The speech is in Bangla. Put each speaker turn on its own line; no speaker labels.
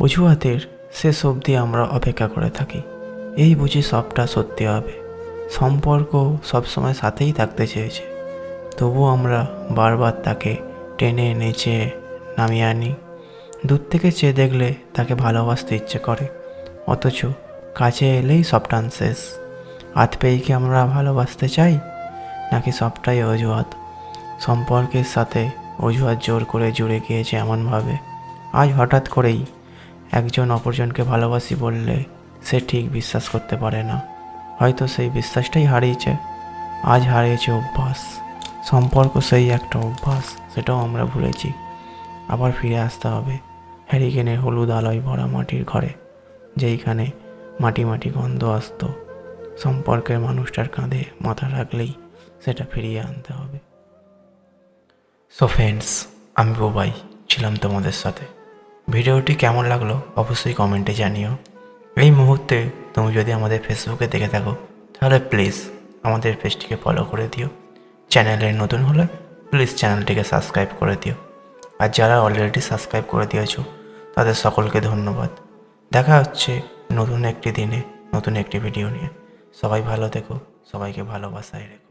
অজুহাতের শেষ অবধি আমরা অপেক্ষা করে থাকি। এই বুঝি সবটা সত্যি হবে। সম্পর্ক সবসময় সাথেই থাকতে চেয়েছে। তবু আমরা বারবার তাকে টেনে নেচে নামিয়ে আনি। দূর থেকে চেয়ে দেখলে তাকে ভালোবাসতে ইচ্ছে করে। অথচ কাছে এলেই সবটান শেষ হাত পেয়ে কি আমরা ভালোবাসতে চাই? নাকি সবটাই অজুহাত? সম্পর্কের সাথে অজুহাত জোর করে জুড়ে গিয়েছে এমনভাবে। আজ হঠাৎ করেই একজন অপরজনকে ভালোবাসি বললে সে ঠিক বিশ্বাস করতে পারে না। হয়তো সেই বিশ্বাসটাই হারিয়েছে। আজ হারিয়েছে অভ্যাস। সম্পর্ক সেই একটা অভ্যাস, সেটাও আমরা ভুলেছি। আবার ফিরে আসতে হবে। হ্যারিকেনের হলুদ আলোয় ভরা মাটির ঘরে, যেইখানে মাটি মাটি গন্ধ আসতো। সম্পর্কের মানুষটার কাঁধে মাথা রাখলেই সেটা ফিরিয়ে আনতে হবে। সো ফ্রেন্ডস আমি বোবাই ছিলাম তোমাদের সাথে। ভিডিওটি কেমন লাগল অবশ্যই কমেন্টে জানিও। এই মুহূর্তে তুমি যদি আমাদের ফেসবুকে দেখে থাকো, তাহলে প্লিজ আমাদের পেজটিকে ফলো করে দিও। চ্যানেলে নতুন হলে প্লিজ চ্যানেলটিকে সাবস্ক্রাইব করে দিও। আর যারা অলরেডি সাবস্ক্রাইব করে দিয়েছ, তাদের সকলকে ধন্যবাদ। দেখা হচ্ছে নতুন একটি দিনে, নতুন একটি ভিডিও নিয়ে। সবাই ভালো থেকো, সবাইকে ভালোবাসায় রেখো।